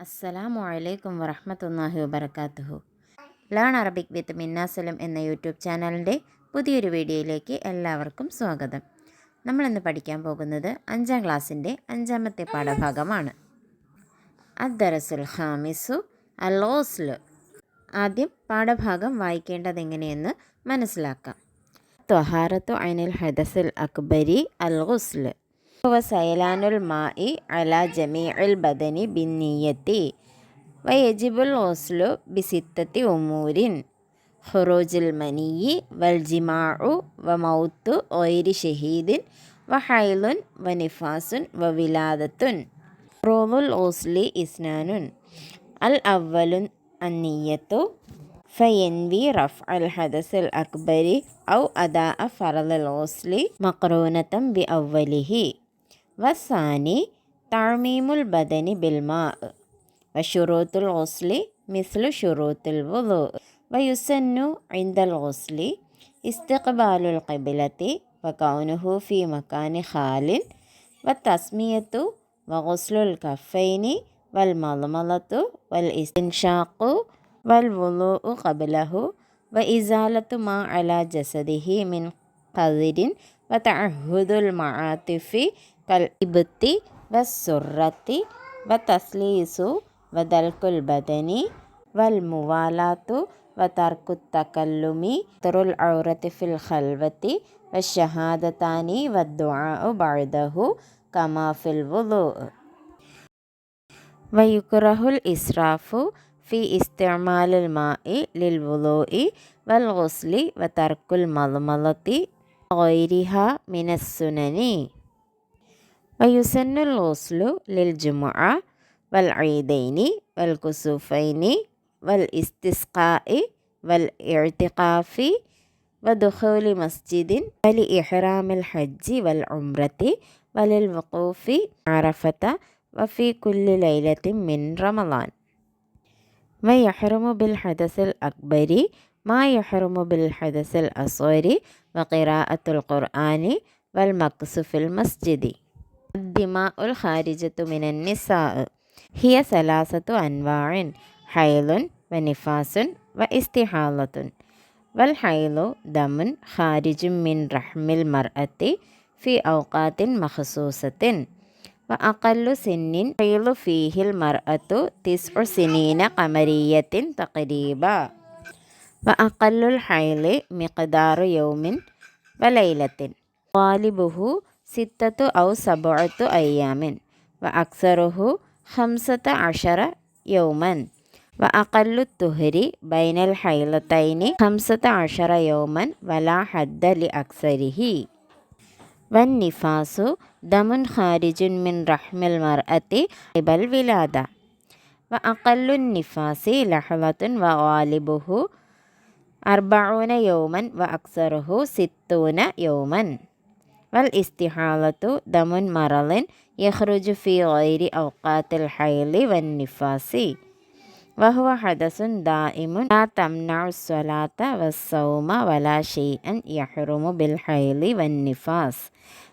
അസ്സലാമു അലൈക്കും വറഹമത്തല്ലാഹി വബർക്കാത്തുഹു ലേൺ അറബിക് വിത്ത് മിന്നാസലം എന്ന യൂട്യൂബ് ചാനലിന്റെ പുതിയൊരു വീഡിയോയിലേക്ക് എല്ലാവർക്കും സ്വാഗതം. നമ്മളിന്ന് പഠിക്കാൻ പോകുന്നത് അഞ്ചാം ക്ലാസ്സിന്റെ അഞ്ചാമത്തെ പാഠഭാഗമാണ്. അദ്ദറസുൽ ഹാമിസു അലോസ്ലു ആദ്യം പാഠഭാഗം വായിക്കേണ്ടത് എങ്ങനെയെന്ന് മനസ്സിലാക്കാം. ത്വഹാറത്തു അനിൽ ഹദസുൽ അക്ബരി അൽ ഗുസ്ല് വസയലാനുൽ മായി അല ജമീ അൽ ബദനി ബിന്നീയത്തി വയജിബുൽ ഓസ്ലു ബിസിത്തത്തി ഉമൂരിൻ ഹുറോജുൽ മനിയി വൽജിമാഉ വ മൗത്തു ഒയിരി ഷഹീദിൻ വ ഹൈലുൻ വ നിഫാസുൻ വ വിലാദത്തുൻ റോമുൽ ഓസ്ലി ഇസ്നാനുൻ അൽ അവലുൻ അന്നീയത്തു ഫയൻവി റഫ് അൽ ഹദസ് അക്ബരി ഔ അദാ ഫറൽ ഓസ്ലി ബി അവലിഹി والثاني تعميم البدن بالماء وشروط الغسل مثل شروط الوضوء ويسن عند الغسل استقبال القبلة وكونه في مكان خال والتسمية وغسل الكفين والمضمضة والاستنشاق والوضوء قبله وإزالة ما على جسده من قذر وتعهد المعاطف كالإبط والسرة وتسليس ودلك البدن والموالاة وترك التكلم تر العورة في الخلوة والشهادتان والدعاء بعده كما في الوضوء ويكره الإسراف في استعمال الماء للوضوء والغسل وترك المضمضة وغيرها من السنن ويسن الغسل للجمعة والعيدين والكسوفين والاستسقاء والاعتقاف ودخول مسجد ولإحرام الحج والعمرة وللوقوف عرفة وفي كل ليلة من رمضان. ويحرم بالحدث الأكبر ما يحرم بالحدث الأصغر وقراءة القرآن والمكس في المسجد. الدماء الخارجة من النساء هي ثلاثة أنواع حيض ونفاس واستحاضة والحيض دم خارج من رحم المرأة في أوقات مخصوصة وأقل سن حيض فيه المرأة تسع سنين قمرية تقريبا وأقل الحيض مقدار يوم وليلة غالبه ستة أو سبعة أيام وأكثره خمسة عشر يوما وأقل الطهر بين الحيضتين خمسة عشر يوما ولا حد لأكثره والنفاس دم خارج من رحم المرأة قبل الولادة وأقل النفاس لحظة وغالبه أربعون يوما وأكثره ستون يوما والإستحالة دم مرض يخرج في غير أوقات الحيض والنفاس. وهو حدث دائم لا تمنع الصلاة والصوم ولا شيئا يحرم بالحيض والنفاس.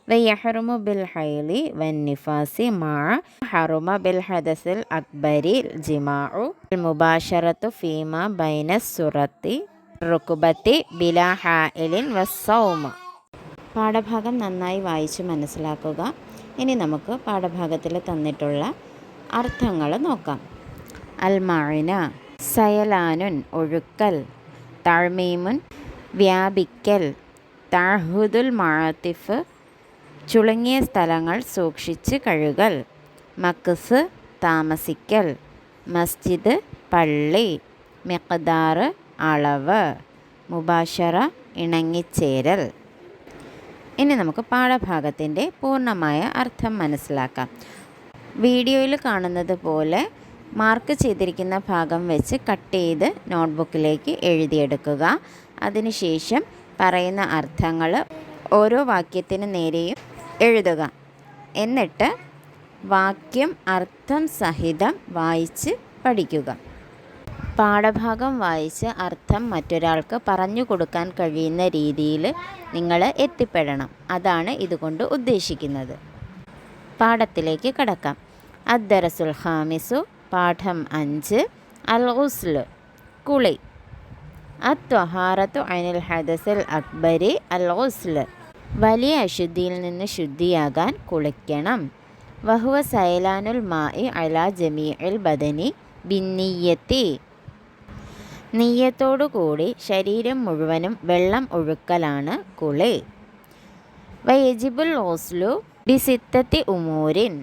ويحرم بالحيض والنفاس مع حرم بالحدث الأكبر الجماع المباشرة فيما بين السرة الركبة بلا حائل والصوم. പാഠഭാഗം നന്നായി വായിച്ച് മനസ്സിലാക്കുക. ഇനി നമുക്ക് പാഠഭാഗത്തിൽ തന്നിട്ടുള്ള അർത്ഥങ്ങൾ നോക്കാം. അൽമാഴിന സയലാനുൻ ഒഴുക്കൽ തഴ്മീമുൻ വ്യാപിക്കൽ താഹുദുൽ മാത്തിഫ് ചുളുങ്ങിയ സ്ഥലങ്ങൾ സൂക്ഷിച്ച് കഴുകൽ മക്കസ് താമസിക്കൽ മസ്ജിദ് പള്ളി മിഖദാറ് അളവ് മുബാഷറ ഇണങ്ങിച്ചേരൽ. ഇനി നമുക്ക് പാഠഭാഗത്തിന്റെ പൂർണമായ അർത്ഥം മനസ്സിലാക്കാം. വീഡിയോയിൽ കാണുന്നത് പോലെ മാർക്ക് ചെയ്തിരിക്കുന്ന ഭാഗം വെച്ച് കട്ട് ചെയ്ത് നോട്ട്ബുക്കിലേക്ക് എഴുതിയെടുക്കുക. അതിനുശേഷം പറയുന്ന അർത്ഥങ്ങൾ ഓരോ വാക്യത്തിന് നേരെയും എഴുതുക. എന്നിട്ട് വാക്യം അർത്ഥം സഹിതം വായിച്ച് പഠിക്കുക. പാഠഭാഗം വായിച്ച് അർത്ഥം മറ്റൊരാൾക്ക് പറഞ്ഞു കൊടുക്കാൻ കഴിയുന്ന രീതിയിൽ നിങ്ങൾ എത്തിപ്പെടണം. അതാണ് ഇതുകൊണ്ട് ഉദ്ദേശിക്കുന്നത്. പാഠത്തിലേക്ക് കടക്കാം. അദ്ദറസുൽ ഹാമിസു പാഠം അഞ്ച് അൽ ഉസ്ലു കുളി. അത്വഹാറത്തു അനിൽ ഹദസൽ അക്ബരി അൽ ഉസ്ലു വലിയ അശുദ്ധിയിൽ നിന്ന് ശുദ്ധിയാകാൻ കുളിക്കണം. വഹുവ സൈലാനുൽ മായി അല ജമീഅൽ ബദനി ബിന്നിയത്തി നീയത്തോടുകൂടി ശരീരം മുഴുവനും വെള്ളം ഒഴുക്കലാണ് കുളി. വയജിബുൽ ഓസ്ലു ബിസിത്തത്തി ഉമൂരിൻ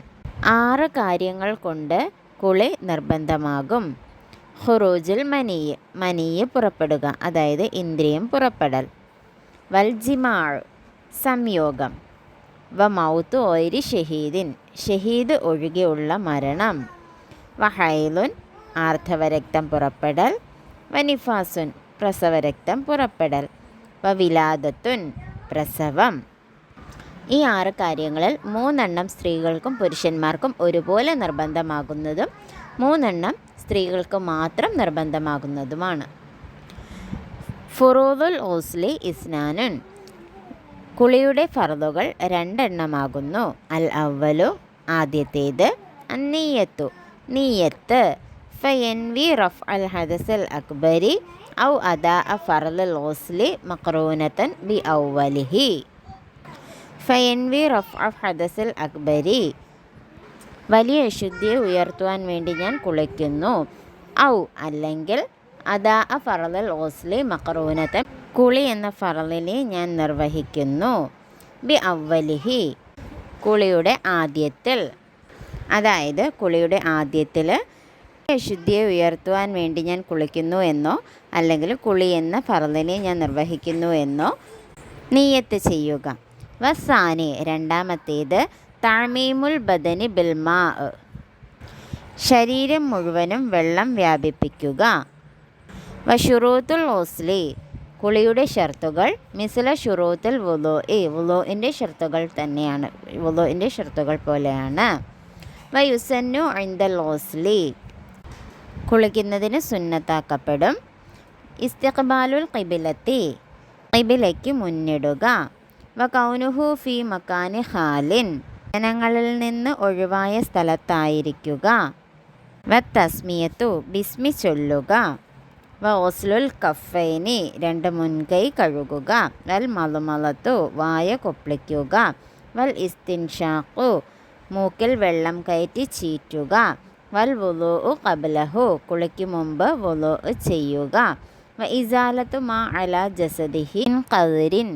ആറ് കാര്യങ്ങൾ കൊണ്ട് കുളി നിർബന്ധമാകും. ഹുറൂജുൽ മനീയ് മനീയ് പുറപ്പെടുക അതായത് ഇന്ദ്രിയം പുറപ്പെടൽ. വൽജിമാൾ സംയോഗം. വ മൗത്ത് ഓരി ഷഹീദിൻ ഷഹീദ് ഒഴികെയുള്ള മരണം. വഹൈലുൻ ആർത്തവരക്തം പുറപ്പെടൽ. വനിഫാസുൻ പ്രസവരക്തം പുറപ്പെടൽ വവിലാദത്തുൻ പ്രസവം. ഈ ആറ് കാര്യങ്ങളിൽ മൂന്നെണ്ണം സ്ത്രീകൾക്കും പുരുഷന്മാർക്കും ഒരുപോലെ നിർബന്ധമാകുന്നതും മൂന്നെണ്ണം സ്ത്രീകൾക്ക് മാത്രം നിർബന്ധമാകുന്നതുമാണ്. ഫുറൂദുൽ ഓസ്ലി ഇസ്നാനുൻ. കുളിയുടെ ഫർദുകൾ രണ്ടെണ്ണമാകുന്നു. അൽ അവലു ആദ്യത്തേത് അന്നീയത്തു നീയത്ത്. ഫയൻവി റഫ് അൽ ഹദസൽ അക്ബരി ഔ അദാ ഫറൽ ഓസ്ലി മക്രൂനത്തൻ ബി ഔവലിഹി ഫയൻവി റഫ് അഫ് ഹദസൽ അക്ബരി വലിയ അശുദ്ധിയെ ഉയർത്തുവാൻ വേണ്ടി ഞാൻ കുളിക്കുന്നു. ഔ അല്ലെങ്കിൽ അദാ അ ഫറലൽ ഓസ്ലി മക്രൂനത്തൻ കുളി എന്ന ഫറലിനെ ഞാൻ നിർവഹിക്കുന്നു. ബി അവലിഹി കുളിയുടെ ആദ്യത്തിൽ. അതായത് കുളിയുടെ ആദ്യത്തിൽ അശുദ്ധിയെ ഉയർത്തുവാൻ വേണ്ടി ഞാൻ കുളിക്കുന്നു എന്നോ അല്ലെങ്കിൽ കുളി എന്ന ഫറലിനെ ഞാൻ നിർവഹിക്കുന്നു എന്നോ നീയത്ത് ചെയ്യുക. വസാനി രണ്ടാമത്തേത് താഴ്മീമുൽ ബദനി ബിൽമാ ശരീരം മുഴുവനും വെള്ളം വ്യാപിപ്പിക്കുക. വഷുറൂത്തുൽ ഓസ്ലി കുളിയുടെ ഷർത്തുകൾ മിസില ഷുറൂത്തുൽ വുലോ എ വുലോയിന്റെ ഷർത്തുകൾ തന്നെയാണ് വുലോയിന്റെ ഷർത്തുകൾ പോലെയാണ്. വയുസന്നു ഐന്ദൽ ഓസ്ലി കുളിക്കുന്നതിന് സുന്നത്താക്കപ്പെടും. ഇസ്തിഖ്ബാലുൽ കിബിലത്തി കിബിലയ്ക്ക് മുന്നിടുക. വ കൗനുഹു ഫി മക്കാനി ഹാലിൻ ജനങ്ങളിൽ നിന്ന് ഒഴിവായ സ്ഥലത്തായിരിക്കുക. വ തസ്മിയത്തു ബിസ്മി ചൊല്ലുക. വ ഓസ്ലുൽ കഫൈനി രണ്ട് മുൻകൈ കഴുകുക. വൽ മലുമലത്തു വായ കൊപ്പിളിക്കുക. വൽ ഇസ്തിൻഷാഖു മൂക്കിൽ വെള്ളം കയറ്റി ചീറ്റുക. വൽ വുലു കബലഹു കുളിക്ക് മുമ്പ് വുലു ചെയ്യുക. ഇസാലത്തു മാ അല ജസദിഹിൻ കതിരിൻ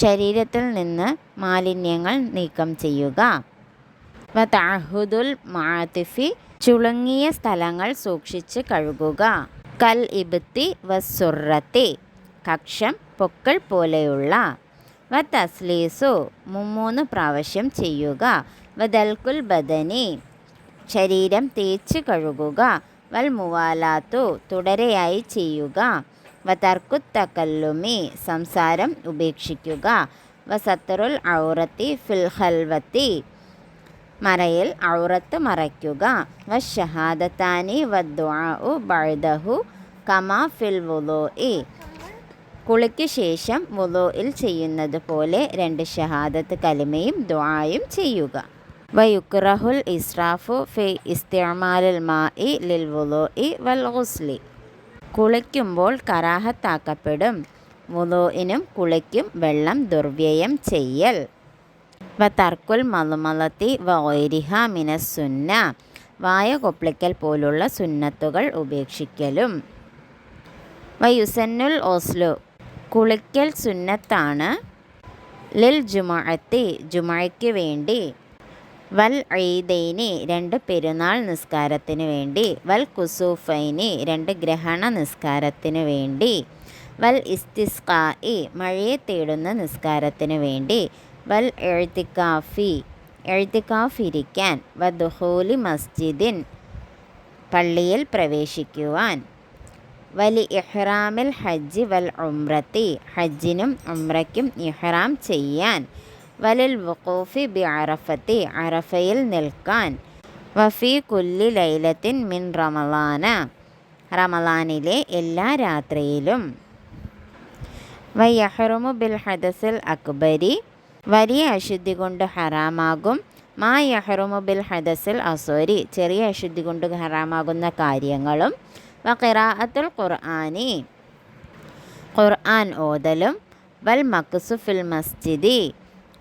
ശരീരത്തിൽ നിന്ന് മാലിന്യങ്ങൾ നീക്കം ചെയ്യുക. വ താഹുദുൽ മാതിഫി ചുളുങ്ങിയ സ്ഥലങ്ങൾ സൂക്ഷിച്ച് കഴുകുക. കൽ ഇബത്തി വസുറത്തി കക്ഷം പൊക്കൾ പോലെയുള്ള. വ തസ്ലീസു മുമ്മൂന്ന് പ്രാവശ്യം ചെയ്യുക. വ ദൽകുൽ ബദനി ശരീരം തേച്ച് കഴുകുക വൽ മുവാലാത്തു തുടരെയായി ചെയ്യുക. വ തർക്കുത്തക്കല്ലുമി സംസാരം ഉപേക്ഷിക്കുക. വ സത്തറുൽ ഔറത്തി ഫിൽ ഹൽവത്തി മറയിൽ ഔറത്ത് മറയ്ക്കുക. വ ഷഹാദത്താനി വദ്വാഉ ബഅദഹു കമാ ഫിൽ വുലോ ഇ കുളിക്ക് ശേഷം വുലോയിൽ ചെയ്യുന്നത് പോലെ രണ്ട് ഷഹാദത്ത് കലിമയും ദ്വായും ചെയ്യുക. വയുക്റഹുൽ ഇസ്രാഫു ഫി മാ ഇ ലിൽ വുളൂഇ വൽ ഗുസ്ലി. കുളിക്കുമ്പോൾ കറാഹത്താക്കപ്പെടും. വുലോയിനും കുളിക്കും വെള്ളം ദുർവ്യയം ചെയ്യൽ. വ തർക്കുൽ മലുമലത്തി ഒയ്രിഹ മിനസുന്ന വായ കൊപ്പിളിക്കൽ പോലുള്ള സുന്നത്തുകൾ ഉപേക്ഷിക്കലും. വയുസന്നുൽ ഓസ്ലു. കുളിക്കൽ സുന്നത്താണ്. ലിൽ ജുമഅത്തി ജുമയ്ക്ക് വേണ്ടി വൽ ഈദൈനി രണ്ട് പെരുന്നാൾ നിസ്കാരത്തിന് വേണ്ടി. വൽ കുസൂഫൈനി രണ്ട് ഗ്രഹണ നിസ്കാരത്തിന് വേണ്ടി. വൽ ഇസ്തിസ്കായി മഴയെ തേടുന്ന നിസ്കാരത്തിന് വേണ്ടി. വൽ എഴുത്തിക്കാഫി എഴുത്തിക്കാഫ് ഇരിക്കാൻ ദുഹോലി മസ്ജിദിൻ പള്ളിയിൽ പ്രവേശിക്കുവാൻ. വലി ഇഹ്റാമിൽ ഹജ്ജ് വൽ ഉംറത്തി ഹജ്ജിനും ഉംറയ്ക്കും ഇഹ്റാം ചെയ്യാൻ. വലിൽ വുഖൂഫി ബി അറഫത്തി അറഫയിൽ നിൽക്കാൻ. വഫി കുല്ലി ലൈലത്തിൻ മിൻ റമലാന റമലാനിലെ എല്ലാ രാത്രിയിലും. വയഹറുമു ബിൽ ഹദസിൽ അക്ബരി വലിയ അശുദ്ധി കൊണ്ട് ഹറാമാകും. മാ യഹറുമു ബിൽ ഹദസിൽ അസോരി ചെറിയ അശുദ്ധി കൊണ്ട് ഹറാമാകുന്ന കാര്യങ്ങളും. വ ഖിറാഅത്തുൽ ഖുർആനി ഖുർആൻ ഓതലും. വൽ മക്സുഫിൽ മസ്ജിദി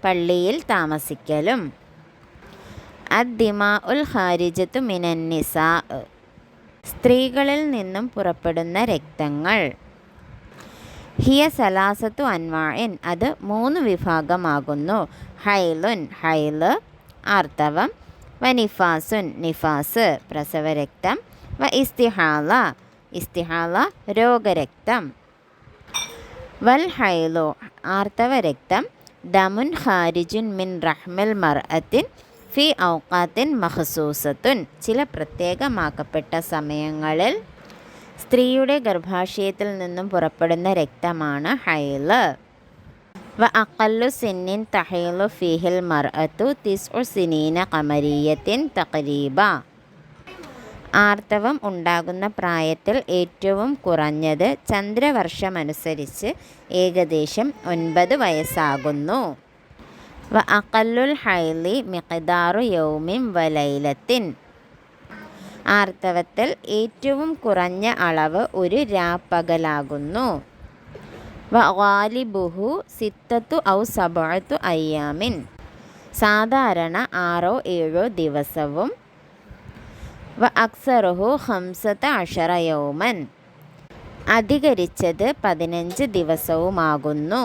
പള്ളിയിൽ താമസിക്കലും. അദ്ദിമാ ഉൽ ഹാരിജത്തു മിനന്നിസ സ്ത്രീകളിൽ നിന്നും പുറപ്പെടുന്ന രക്തങ്ങൾ. ഹിയ സലാസത്തു അൻവാഇൻ. അത് മൂന്ന് വിഭാഗമാകുന്നു. ഹൈലുൻ ഹൈൽ ആർത്തവം വ നിഫാസുൻ നിഫാസ് പ്രസവരക്തം വ ഇസ്തിഹാല ഇസ്തിഹാല രോഗരക്തം. വൽ ഹൈലോ ആർത്തവരക്തം ദമുൻ ഖാരിജുൻ മിൻ റഹ്മൽ മർഅത്തിൻ ഫി ഔക്കാത്തിൻ മഹസൂസത്തുൻ ചില പ്രത്യേകമാക്കപ്പെട്ട സമയങ്ങളിൽ സ്ത്രീയുടെ ഗർഭാശയത്തിൽ നിന്നും പുറപ്പെടുന്ന രക്തമാണ് ഹൈൽ വ അക്കല്ലു സിന്നിൻ തഹൈലു ഫിഹിൽ മർഅത്തു തിസ്ഉ സിനീന കമരീയത്തിൻ തഖരീബ. ആർത്തവം ഉണ്ടാകുന്ന പ്രായത്തിൽ ഏറ്റവും കുറഞ്ഞത് ചന്ദ്രവർഷമനുസരിച്ച് ഏകദേശം ഒൻപത് വയസ്സാകുന്നു. വ അക്കല്ലുൽ ഹൈലി മിഖ്ദാറു യൗമിൻ വലൈലത്തിൻ ആർത്തവത്തിൽ ഏറ്റവും കുറഞ്ഞ അളവ് ഒരു രാപ്പകലാകുന്നു. വ ഗാലിബുഹു സിത്തത്തു ഔ സബഅത്തു അയ്യാമിൻ. സാധാരണ ആറോ ഏഴോ ദിവസവും വ അക്സറുഹു ഹംസത്ത് അഷറയോമൻ അധികരിച്ചത് പതിനഞ്ച് ദിവസവുമാകുന്നു.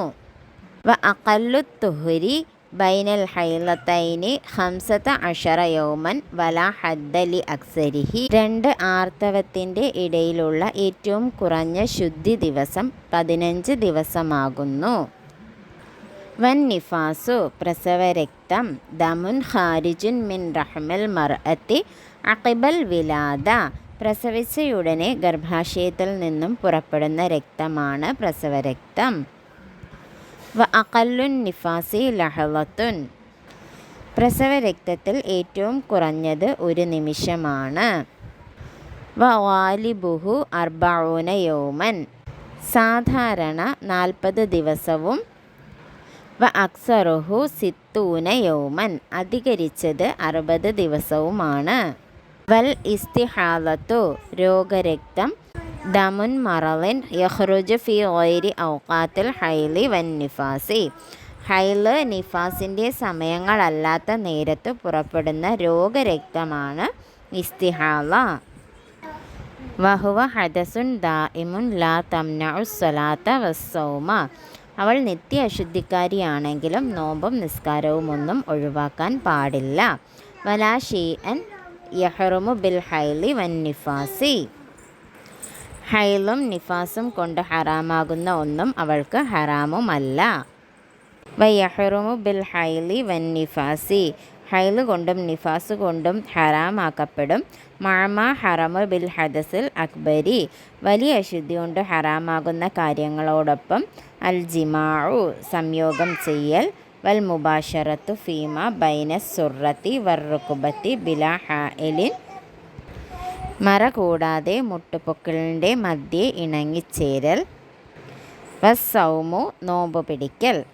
വ അക്കല്ലു തുഹുരി ബൈനൽ ഹൈലത്തൈനി ഹംസത്ത് അഷറയോമൻ വല ഹദ്ദലി അക്സരിഹി. രണ്ട് ആർത്തവത്തിന്റെ ഇടയിലുള്ള ഏറ്റവും കുറഞ്ഞ ശുദ്ധി ദിവസം പതിനഞ്ച് ദിവസമാകുന്നു. വൻ നിഫാസു പ്രസവരക്തം ദമുൻ ഹാരിജുൻ മിൻ റഹ്മൽ മർഅത്തി അഖിബൽ വിലാദ പ്രസവിച്ചയുടനെ ഗർഭാശയത്തിൽ നിന്നും പുറപ്പെടുന്ന രക്തമാണ് പ്രസവരക്തം. വ നിഫാസി ലഹവത്തുൻ പ്രസവരക്തത്തിൽ ഏറ്റവും കുറഞ്ഞത് ഒരു നിമിഷമാണ്. വ വാലിബുഹു അർബഊന സാധാരണ നാൽപ്പത് ദിവസവും. വ അക്സറുഹു സിത്തൂന യൗമൻ. അധികരിച്ചത് അറുപത് ദിവസവുമാണ്. വൽ ഇസ്തിഹാലത്തു രോഗരക്തം ദമുൻ മറലിൻ യഹ്റുജ് ഫി ഓയിരി ഔക്കാത്തിൽ ഹൈലി വൻ നിഫാസി. ഹൈൽ നിഫാസിന്റെ സമയങ്ങളല്ലാത്ത നേരത്ത് പുറപ്പെടുന്ന രോഗരക്തമാണ് ഇസ്തിഹാല. വഹുവ ഹദസുൻ ദാഇമുൻ ലാ തംനഉ സ്വലാത്ത വസ്സൗമ. അവൾ നിത്യ അശുദ്ധിക്കാരിയാണെങ്കിലും നോമ്പും നിസ്കാരവും ഒന്നും ഒഴിവാക്കാൻ പാടില്ല. വലാ ഷീഅൻ യഹ്റുമു ബിൽ ഹൈലി വൻ നിഫാസി. ഹൈലും നിഫാസും കൊണ്ട് ഹറാമാകുന്ന ഒന്നും അവൾക്ക് ഹറാമുമല്ല. വയഹറുമു ബിൽ ഹൈലി വൻ നിഫാസി. ഹൈൽ കൊണ്ടും നിഫാസ് കൊണ്ടും ഹറാമാക്കപ്പെടും. മാമ ഹറമു ബിൽ ഹദസിൽ അക്ബരി. വലിയ അശുദ്ധി കൊണ്ട് ഹറാമാകുന്ന കാര്യങ്ങളോടൊപ്പം അൽ ജിമാഉ സംയോഗം ചെയ്യൽ വൽ മുബാഷറത്തു ഫീമ ബൈനസ് സുറത്തി വർറുക്കുബത്തി ബില ഹലിൻ മറ കൂടാതെ മുട്ടുപൊക്കിളിന്റെ മധ്യേ ഇണങ്ങിച്ചേരൽ. വസൗമു നോമ്പ് പിടിക്കൽ.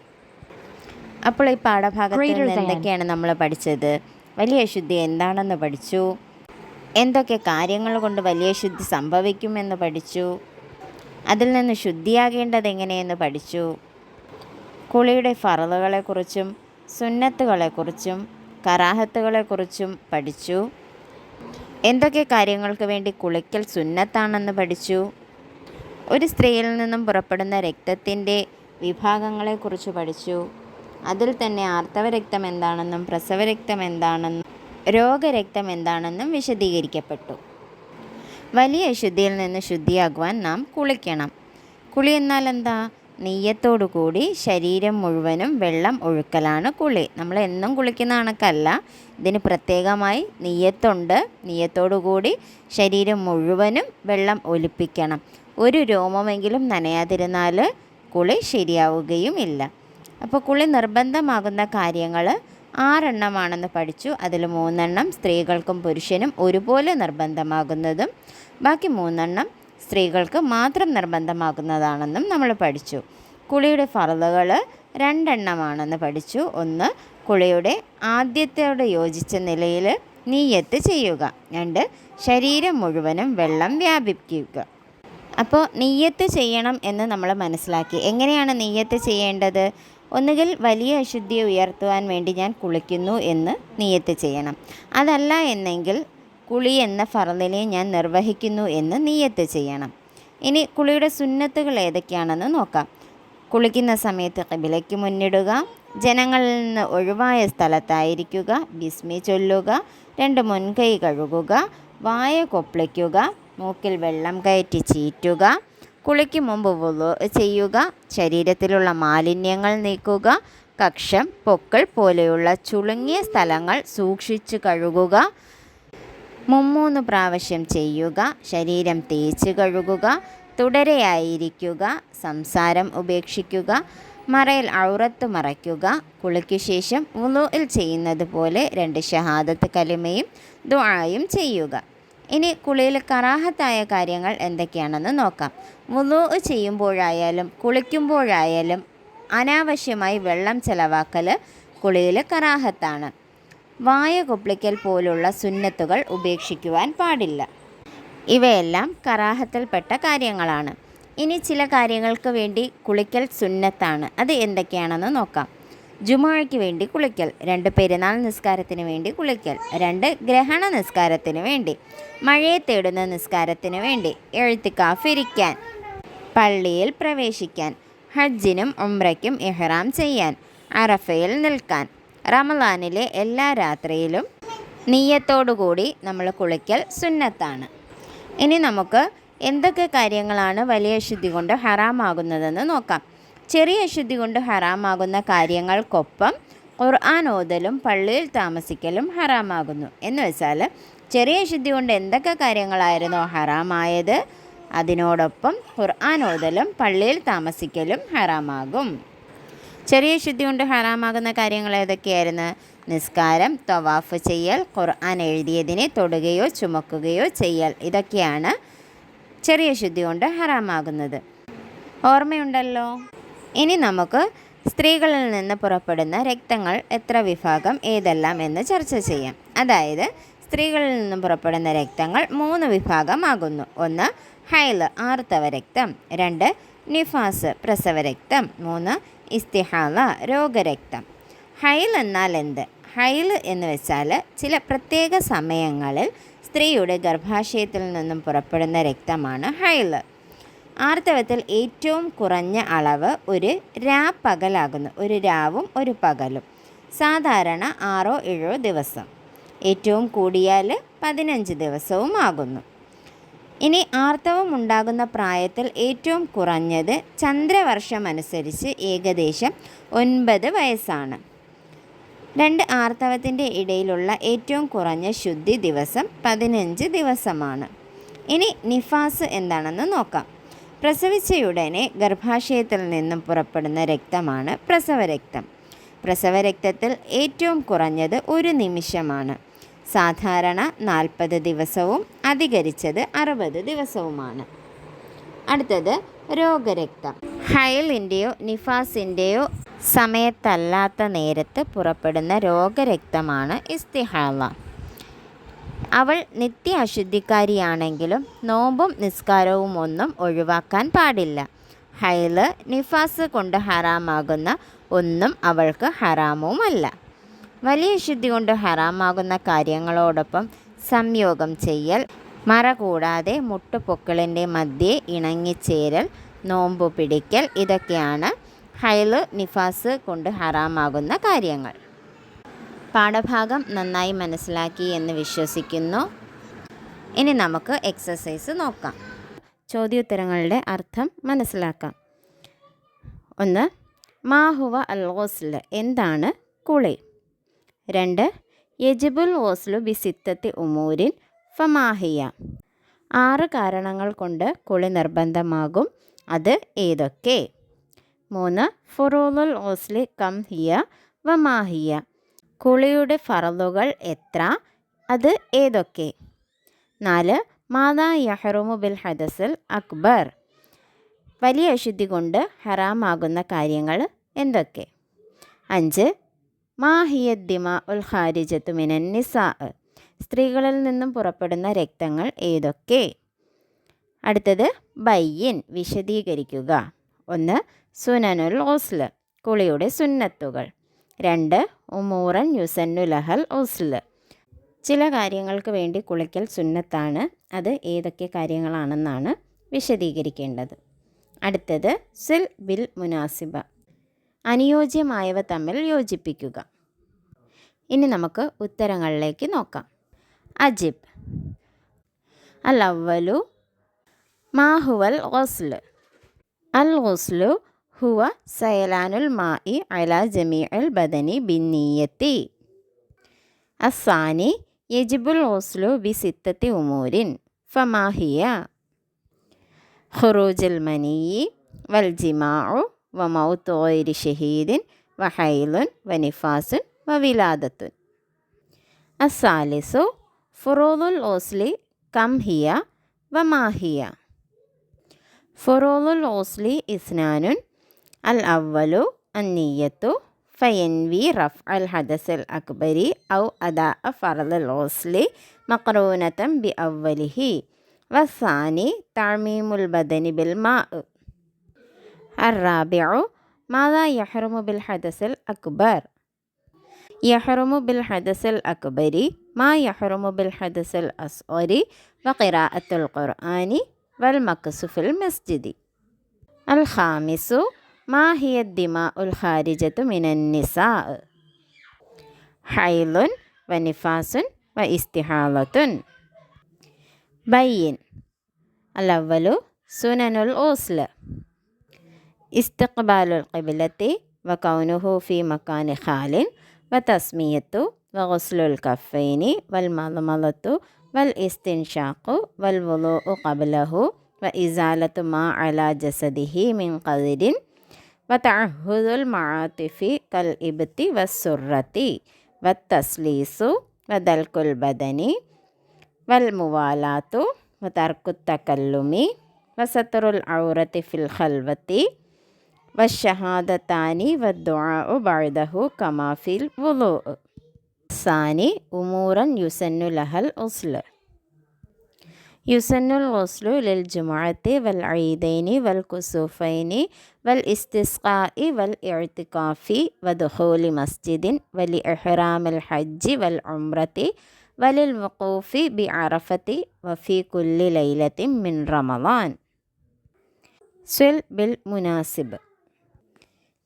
അപ്പോൾ ഈ പാഠഭാഗത്തിൽ നിന്ന് എന്തൊക്കെയാണ് നമ്മൾ പഠിച്ചത്? വലിയ ശുദ്ധി എന്താണെന്ന് പഠിച്ചു? എന്തൊക്കെ കാര്യങ്ങൾ കൊണ്ട് വലിയ ശുദ്ധി സംഭവിക്കുമെന്ന് പഠിച്ചു? അതിൽ നിന്ന് ശുദ്ധിയാകേണ്ടത് എങ്ങനെയെന്ന് പഠിച്ചു? കുളിയുടെ ഫറലുകളെക്കുറിച്ചും സുന്നത്തുകളെക്കുറിച്ചും കറാഹത്തുകളെക്കുറിച്ചും പഠിച്ചു. എന്തൊക്കെ കാര്യങ്ങൾക്ക് വേണ്ടി കുളിക്കൽ സുന്നത്താണെന്ന് പഠിച്ചു. ഒരു സ്ത്രീയിൽ നിന്നും പുറപ്പെടുന്ന രക്തത്തിന്റെ വിഭാഗങ്ങളെക്കുറിച്ച് പഠിച്ചു. അതിൽ തന്നെ ആർത്തവരക്തം എന്താണെന്നും പ്രസവരക്തം എന്താണെന്നും രോഗരക്തം എന്താണെന്നും വിശദീകരിക്കപ്പെട്ടു. വലിയ ശുദ്ധിയിൽ നിന്ന് ശുദ്ധിയാകുവാൻ നാം കുളിക്കണം. കുളി എന്നാൽ എന്താ? നെയ്യത്തോടു കൂടി ശരീരം മുഴുവനും വെള്ളം ഒഴുക്കലാണ് കുളി. നമ്മൾ എന്നും കുളിക്കുന്ന കണക്കല്ല. ഇതിന് പ്രത്യേകമായി നെയ്യത്തുണ്ട്. നെയ്യത്തോടു കൂടി ശരീരം മുഴുവനും വെള്ളം ഒലിപ്പിക്കണം. ഒരു രോമമെങ്കിലും നനയാതിരുന്നാൽ കുളി ശരിയാവുകയും ഇല്ല. അപ്പോൾ കുളി നിർബന്ധമാകുന്ന കാര്യങ്ങൾ ആറെണ്ണമാണെന്ന് പഠിച്ചു. അതിൽ മൂന്നെണ്ണം സ്ത്രീകൾക്കും പുരുഷനും ഒരുപോലെ നിർബന്ധമാകുന്നതും. ബാക്കി മൂന്നെണ്ണം സ്ത്രീകൾക്ക് മാത്രം നിർബന്ധമാക്കുന്നതാണെന്നും നമ്മൾ പഠിച്ചു. കുളിയുടെ ഫറലുകൾ രണ്ടെണ്ണമാണെന്ന് പഠിച്ചു. ഒന്ന് കുളിയുടെ ആദ്യത്തോട് യോജിച്ച നിലയിൽ നീയത്ത് ചെയ്യുക. രണ്ട് ശരീരം മുഴുവനും വെള്ളം വ്യാപിപ്പിക്കുക. അപ്പോൾ നെയ്യത്ത് ചെയ്യണം എന്ന് നമ്മൾ മനസ്സിലാക്കി. എങ്ങനെയാണ് നെയ്യത്ത് ചെയ്യേണ്ടത്? ഒന്നുകിൽ വലിയ അശുദ്ധിയെ ഉയർത്തുവാൻ വേണ്ടി ഞാൻ കുളിക്കുന്നു എന്ന് നെയ്യത്ത് ചെയ്യണം. അതല്ല എന്നെങ്കിൽ കുളി എന്ന ഫറലിനെ ഞാൻ നിർവഹിക്കുന്നു എന്ന് നീയത്ത് ചെയ്യണം. ഇനി കുളിയുടെ സുന്നത്തുകൾ ഏതൊക്കെയാണെന്ന് നോക്കാം. കുളിക്കുന്ന സമയത്ത് കബിലയ്ക്ക് മുന്നിടുക ജനങ്ങളിൽ നിന്ന് ഒഴിവായ സ്ഥലത്തായിരിക്കുക ബിസ്മി ചൊല്ലുക രണ്ട് മുൻകൈ കഴുകുക വായ കൊപ്പിളിക്കുക മൂക്കിൽ വെള്ളം കയറ്റി ചീറ്റുക കുളിക്ക് മുമ്പ് ചെയ്യുക ശരീരത്തിലുള്ള മാലിന്യങ്ങൾ നീക്കുക കക്ഷം പൊക്കൾ പോലെയുള്ള ചുളുങ്ങിയ സ്ഥലങ്ങൾ സൂക്ഷിച്ചു കഴുകുക മുമ്മൂന്ന് പ്രാവശ്യം ചെയ്യുക ശരീരം തേച്ച് കഴുകുക തുടരെയായിരിക്കുക സംസാരം ഉപേക്ഷിക്കുക മറയിൽ ഔറത്ത് മറയ്ക്കുക കുളിക്കു ശേഷം ഉലുവിൽ ചെയ്യുന്നത് പോലെ രണ്ട് ഷഹാദത്ത് കലിമയും ദുആയും ചെയ്യുക. ഇനി കുളിയിൽ കറാഹത്തായ കാര്യങ്ങൾ എന്തൊക്കെയാണെന്ന് നോക്കാം. വുലു ചെയ്യുമ്പോഴായാലും കുളിക്കുമ്പോഴായാലും അനാവശ്യമായി വെള്ളം ചെലവാക്കൽ കുളിയിൽ കറാഹത്താണ്. വായ കൊപ്ലിക്കൽ പോലുള്ള സുന്നത്തുകൾ ഉപേക്ഷിക്കുവാൻ പാടില്ല. ഇവയെല്ലാം കറാഹത്തിൽപ്പെട്ട കാര്യങ്ങളാണ്. ഇനി ചില കാര്യങ്ങൾക്ക് വേണ്ടി കുളിക്കൽ സുന്നത്താണ്. അത് എന്തൊക്കെയാണെന്ന് നോക്കാം. ജുമാഴയ്ക്ക് വേണ്ടി കുളിക്കൽ രണ്ട് പെരുന്നാൾ നിസ്കാരത്തിന് വേണ്ടി കുളിക്കൽ രണ്ട് ഗ്രഹണ നിസ്കാരത്തിന് വേണ്ടി മഴയെ തേടുന്ന നിസ്കാരത്തിന് വേണ്ടി എഴുത്തിക്കാഫ് ഇരിക്കാൻ പള്ളിയിൽ പ്രവേശിക്കാൻ ഹജ്ജിനും ഉംറയ്ക്കും ഇഹ്റാം ചെയ്യാൻ അറഫയിൽ നിൽക്കാൻ റമലാനിലെ എല്ലാ രാത്രിയിലും നീയത്തോടുകൂടി നമ്മൾ കുളിക്കൽ സുന്നത്താണ്. ഇനി നമുക്ക് എന്തൊക്കെ കാര്യങ്ങളാണ് വലിയ അശുദ്ധി കൊണ്ട് ഹറാമാകുന്നതെന്ന് നോക്കാം. ചെറിയ അശുദ്ധി കൊണ്ട് ഹറാമാകുന്ന കാര്യങ്ങൾക്കൊപ്പം ഖുർആൻ ഓതലും പള്ളിയിൽ താമസിക്കലും ഹറാമാകുന്നു. എന്ന് വെച്ചാൽ ചെറിയ അശുദ്ധി കൊണ്ട് എന്തൊക്കെ കാര്യങ്ങളായിരുന്നോ ഹറാമായത്? അതിനോടൊപ്പം ഖുർആൻ ഓതലും പള്ളിയിൽ താമസിക്കലും ഹറാമാകും. ചെറിയ ശുദ്ധി കൊണ്ട് ഹറാമാകുന്ന കാര്യങ്ങൾ ഏതൊക്കെയായിരുന്നു? നിസ്കാരം തവാഫ് ചെയ്യൽ ഖുർആൻ എഴുതിയതിനെ തൊടുകയോ ചുമക്കുകയോ ചെയ്യൽ. ഇതൊക്കെയാണ് ചെറിയ ശുദ്ധി കൊണ്ട് ഹറാമാകുന്നത്. ഓർമ്മയുണ്ടല്ലോ? ഇനി നമുക്ക് സ്ത്രീകളിൽ നിന്ന് പുറപ്പെടുന്ന രക്തങ്ങൾ എത്ര വിഭാഗം ഏതെല്ലാം എന്ന് ചർച്ച ചെയ്യാം. അതായത് സ്ത്രീകളിൽ നിന്നും പുറപ്പെടുന്ന രക്തങ്ങൾ മൂന്ന് വിഭാഗമാകുന്നു. ഒന്ന് ഹൈൽ ആർത്തവ രക്തം രണ്ട് നിഫാസ് പ്രസവ രക്തം മൂന്ന് ഇസ്തിഹാല രോഗരക്തം. ഹൈൽ എന്നാൽ എന്ത്? ഹൈൽ എന്ന് വെച്ചാൽ ചില പ്രത്യേക സമയങ്ങളിൽ സ്ത്രീയുടെ ഗർഭാശയത്തിൽ നിന്നും പുറപ്പെടുന്ന രക്തമാണ് ഹൈൽ. ആർത്തവത്തിൽ ഏറ്റവും കുറഞ്ഞ അളവ് ഒരു രാ പകലാകുന്നു. ഒരു രാവും ഒരു പകലും. സാധാരണ ആറോ ഏഴോ ദിവസം. ഏറ്റവും കൂടിയാൽ പതിനഞ്ച് ദിവസവും ആകുന്നു. ഇനി ആർത്തവം ഉണ്ടാകുന്ന പ്രായത്തിൽ ഏറ്റവും കുറഞ്ഞത് ചന്ദ്രവർഷം അനുസരിച്ച് ഏകദേശം ഒൻപത് വയസ്സാണ്. രണ്ട് ആർത്തവത്തിന്റെ ഇടയിലുള്ള ഏറ്റവും കുറഞ്ഞ ശുദ്ധി ദിവസം പതിനഞ്ച് ദിവസമാണ്. ഇനി നിഫാസ് എന്താണെന്ന് നോക്കാം. പ്രസവിച്ചയുടനെ ഗർഭാശയത്തിൽ നിന്നും പുറപ്പെടുന്ന രക്തമാണ് പ്രസവരക്തം. പ്രസവരക്തത്തിൽ ഏറ്റവും കുറഞ്ഞത് ഒരു നിമിഷമാണ്. സാധാരണ നാൽപ്പത് ദിവസവും അധികരിച്ചത് അറുപത് ദിവസവുമാണ്. അടുത്തത് രോഗരക്തം. ഹയലിന്റെയോ നിഫാസിന്റെയോ സമയത്തല്ലാത്ത നേരത്ത് പുറപ്പെടുന്ന രോഗരക്തമാണ് ഇസ്തിഹാള. അവൾ നിത്യ അശുദ്ധിക്കാരിയാണെങ്കിലും നോമ്പും നിസ്കാരവും ഒന്നും ഒഴിവാക്കാൻ പാടില്ല. ഹൈൽ നിഫാസ് കൊണ്ട് ഹറാമാകുന്ന ഒന്നും അവൾക്ക് ഹറാമുമല്ല. വലിയ ശുദ്ധി കൊണ്ട് ഹറാമാകുന്ന കാര്യങ്ങളോടൊപ്പം സംയോഗം ചെയ്യൽ മറ കൂടാതെ മുട്ടുപൊക്കിളിന്റെ മധ്യേ ഇണങ്ങിച്ചേരൽ നോമ്പ് പിടിക്കൽ ഇതൊക്കെയാണ് ഹൈൽ നിഫാസ് കൊണ്ട് ഹറാമാകുന്ന കാര്യങ്ങൾ. പാഠഭാഗം നന്നായി മനസ്സിലാക്കി എന്ന് വിശ്വസിക്കുന്നു. ഇനി നമുക്ക് എക്സസൈസ് നോക്കാം. ചോദ്യോത്തരങ്ങളുടെ അർത്ഥം മനസ്സിലാക്കാം. ഒന്ന് മാഹുവ അൽ ഗോസ്ല് എന്താണ് കുളി? രണ്ട് യജിബുൽ ഓസ്ലു ബിസിത്തത്തി ഉമൂരിൻ ഫമാഹിയ. ആറ് കാരണങ്ങൾ കൊണ്ട് കുളി നിർബന്ധമാകും. അത് ഏതൊക്കെ? മൂന്ന് ഫുറൂലുൽ ഓസ്ലി കം ഹിയ വമാഹിയ. കുളിയുടെ ഫറലുകൾ എത്ര? അത് ഏതൊക്കെ? നാല് മാതാ യഹ്റുമു ബിൽ ഹദസൽ അക്ബർ. വലിയ അശുദ്ധി കൊണ്ട് ഹറാമാകുന്ന കാര്യങ്ങൾ എന്തൊക്കെ? അഞ്ച് മാഹിയദ്ദിമ ഉൽ ഖാരിജത്തു സ്ത്രീകളിൽ നിന്നും പുറപ്പെടുന്ന രക്തങ്ങൾ ഏതൊക്കെ? അടുത്തത് ബയ്യൻ വിശദീകരിക്കുക. ഒന്ന് സുനനുൽ ഓസ്ല് കുളിയുടെ സുന്നത്തുകൾ. രണ്ട് ഉമൂറൻ യുസന്നു ലഹൽ ഓസ്ല് ചില കാര്യങ്ങൾക്ക് വേണ്ടി കുളിക്കൽ സുന്നത്താണ്. അത് ഏതൊക്കെ കാര്യങ്ങളാണെന്നാണ് വിശദീകരിക്കേണ്ടത്. അടുത്തത് സിൽ ബിൽ മുനാസിബ. അനുയോജ്യമായവ തമ്മിൽ യോജിപ്പിക്കുക. ഇനി നമുക്ക് ഉത്തരങ്ങളിലേക്ക് നോക്കാം. അജിബ്. അൽ അവലു മാഹുവൽ ഓസ്ല് അൽ ഓസ്ലു ഹുവ സയലാനുൽ മായി അല ജമീഅൽ ബദനി ബിന്നീയത്തി. അസാനി യജിബുൽ ഓസ്ലു ബി സിത്തത്തി ഉമൂരിൻ. ഫമാഹിയ. ഖുറൂജുൽ വൽ ജിമാഉ വ മൗത്ത് ഗൈരി ഷഹീദിൻ വ ഹൈലുൻ വ നിഫാസുൻ വ വിലാദത്തുൻ അസാലിസു ഫുറോദുൽ ഓസ്ലി കം ഹിയ വ മാഹിയ ഫുറൂദുൽ ഓസ്ലി ഇസ്നാനുൻ അൽ അവലു അന്നീയത്തു ഫയൻവി റഫ് അൽ ഹദസൽ അക്ബരി ഔ അദാ ഫറദൽ ഓസ്ലി മക്രൂനത്തം ബി അവലിഹി വസാനി താമീമുൽ ബദനി ബിൽ മാ الرابع ماذا يحرم بالحدث الأكبر؟ يحرم بالحدث الأكبر ما يحرم بالحدث الأصغر؟ وقراءة القرآن والمكس في المسجد. الخامس ما هي الدماء الخارجة من النساء؟ حيض ونفاس واستحالة بين الأول سنن الغسل استقبال القبلة وكونه في مكان خال وتسمية وغسل الكفين والمضمضة والاستنشاق والوضوء قبله وإزالة ما على جسده من قدر وتعهد المعاطف كالإبت والسرة والتسليس ودلك البدن والموالاة وترك التكلم وستر العورة في الخلوة والشهادتان والدعاء بعده كما في الوضوء. الثاني أمورا يسن لها الأصل. يسن الغسل للجمعة والعيدين والكسوفين والاستسقاء والاعتكاف ودخول مسجد ولإحرام الحج والعمرة وللوقوف بعرفة وفي كل ليلة من رمضان. سل بالمناسب.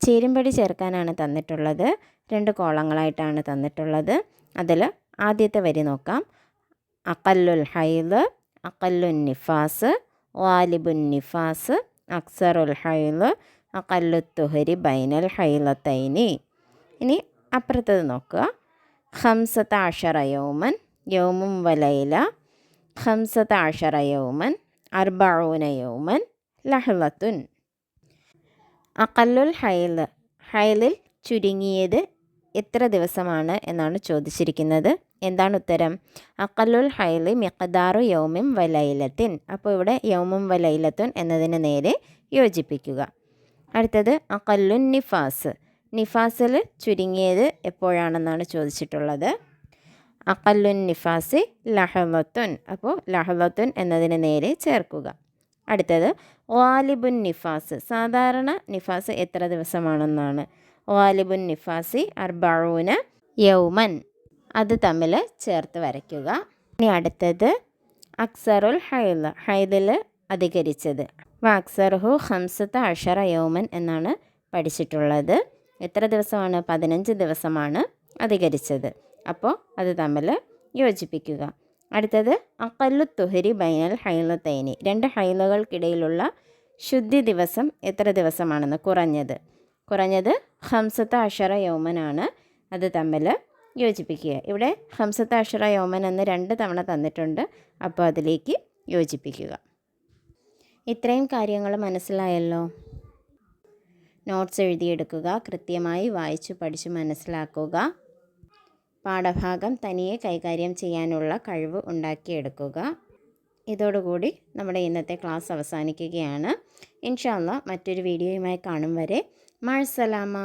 ചേരുംപടി ചേർക്കാനാണ് തന്നിട്ടുള്ളത്. രണ്ട് കോളങ്ങളായിട്ടാണ് തന്നിട്ടുള്ളത്. അതിൽ ആദ്യത്തെ വരി നോക്കാം. അക്കല്ലുൽ ഹൈദ് അക്കല്ലുൻ നിഫാസ് വാലിബുൻ നിഫാസ് അക്സറുൽ ഹൈദ് അക്കല്ലു തുഹരി ബൈനൽ ഹൈലത്തൈനി ഇനി അപ്പുറത്തത് നോക്കുക. ഹംസത്ത അഷറ യൗമൻ യൗമും വലൈല. ഹംസത്ത അഷറ യൗമൻ അർബഊന യൗമൻ ലഹ്ലത്തുൻ അക്കല്ലുൽ ഹൈൽ. ഹൈലിൽ ചുരുങ്ങിയത് എത്ര ദിവസമാണ് എന്നാണ് ചോദിച്ചിരിക്കുന്നത്. എന്താണ് ഉത്തരം? അക്കല്ലുൽ ഹൈലി മിക്കദാറു യൗമിം വലൈലത്തിൻ. അപ്പോൾ ഇവിടെ യൗമും വലൈലത്തുൻ എന്നതിന് നേരെ യോജിപ്പിക്കുക. അടുത്തത് അക്കല്ലുൻ നിഫാസ്. നിഫാസിൽ ചുരുങ്ങിയത് എപ്പോഴാണെന്നാണ് ചോദിച്ചിട്ടുള്ളത്? അക്കല്ലുൻ നിഫാസി ലഹവത്തുൻ. അപ്പോൾ ലഹവത്തുൻ എന്നതിന് നേരെ ചേർക്കുക. അടുത്തത് വാലിബുൻ നിഫാസ്. സാധാരണ നിഫാസ് എത്ര ദിവസമാണെന്നാണ്. വാലിബുൻ നിഫാസി അർബഊന യൗമൻ. അത് തമ്മിൽ ചേർത്ത് വരയ്ക്കുക. ഇനി അടുത്തത് അക്സറുൽ ഹൈദ് ഹൈദിൽ അധികരിച്ചത്. അക്സർഹു ഹംസത്ത് അഷറ യൗമൻ എന്നാണ് പഠിച്ചിട്ടുള്ളത്. എത്ര ദിവസമാണ്? പതിനഞ്ച് ദിവസമാണ് അധികരിച്ചത്. അപ്പോൾ അത് തമ്മിൽ യോജിപ്പിക്കുക. അടുത്തത് അക്കല്ലു തുഹരി ബൈനൽ ഹൈലത്തൈനി രണ്ട് ഹൈലകൾക്കിടയിലുള്ള ശുദ്ധി ദിവസം എത്ര ദിവസമാണെന്ന് കുറഞ്ഞത്? കുറഞ്ഞത് ഹംസത്ത അഷറ യോമനാണ്. അത് തമ്മിൽ യോജിപ്പിക്കുക. ഇവിടെ ഹംസത്ത അഷറ യോമൻ എന്ന് രണ്ട് തവണ തന്നിട്ടുണ്ട്. അപ്പോൾ അതിലേക്ക് യോജിപ്പിക്കുക. ഇത്രയും കാര്യങ്ങൾ മനസ്സിലായല്ലോ? നോട്ട്സ് എഴുതിയെടുക്കുക കൃത്യമായി വായിച്ചു പഠിച്ചു മനസ്സിലാക്കുക. പാഠഭാഗം തനിയെ കൈകാര്യം ചെയ്യാനുള്ള കഴിവ് ഉണ്ടാക്കിയെടുക്കുക. ഇതോടുകൂടി നമ്മുടെ ഇന്നത്തെ ക്ലാസ് അവസാനിക്കുകയാണ്. ഇൻഷാല്ല മറ്റൊരു വീഡിയോയുമായി കാണും വരെ. മഴസലാമ